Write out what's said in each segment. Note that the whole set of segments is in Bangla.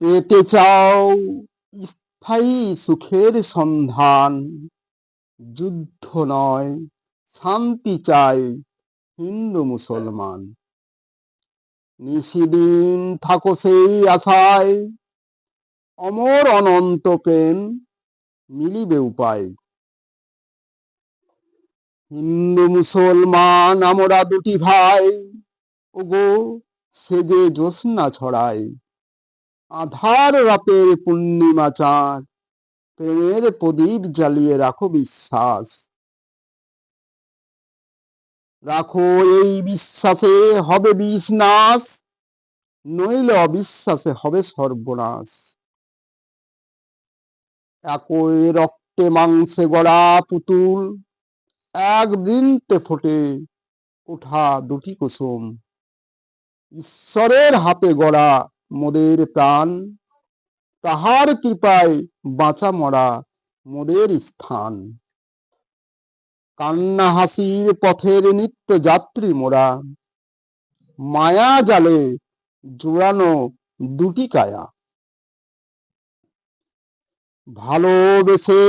পেতে চাও স্থায়ী সুখের সন্ধান। যুদ্ধ নয়, শান্তি চাই হিন্দু মুসলমান। নিশিদিন থাকো সেই আশায়, অমর অনন্ত প্রেম মিলিবে উপায়। হিন্দু মুসলমান, আমরা দুটি ভাই। ওগো, সে যে জ্যোৎস্না ছড়ায়। আধার রাতের পূর্ণিমা চাঁদ, প্রেমের প্রদীপ জ্বালিয়ে রাখো বিশ্বাস। রাখো এই বিশ্বাসে হবে নাশ নইলে অবিশ্বাসে হবে সর্বনাশ। একই রক্তে মাংসে গড়া পুতুল একদিনতে ফোটে ওঠা দুটি কুসুম। ঈশ্বরের হাতে গড়া মোদের প্রাণ, তাহার কৃপায় বাঁচা মরা মোদের স্থান। কান্না হাসির পথের নিত্য যাত্রী মোরা, মায়া জালে জোড়ানো দুটি কায়া। ভালোবেসে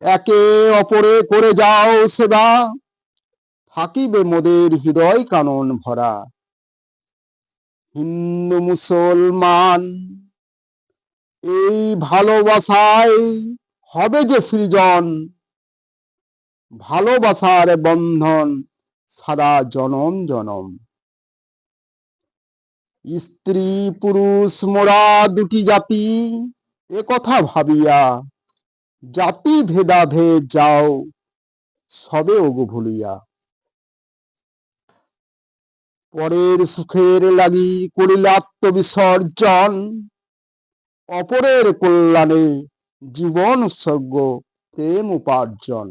একে অপরে করে যাও সেবা। থাকিবে মোদের হৃদয় কানন ভরা। হিন্দু মুসলমান, এই ভালোবাসায় হবে যে সৃজন। ভালোবাসার বন্ধন সারা জনম জনম। স্ত্রী পুরুষ মোরা দুটি জাতি এ কথা ভাবিয়া জাতি ভেদাভে যাও, সবে ওগো ভুলিয়া। পরের সুখের লাগি করিলাত্ম বিসর্জন, অপরের কল্যাণে জীবন উৎসর্গ প্রেম উপার্জন।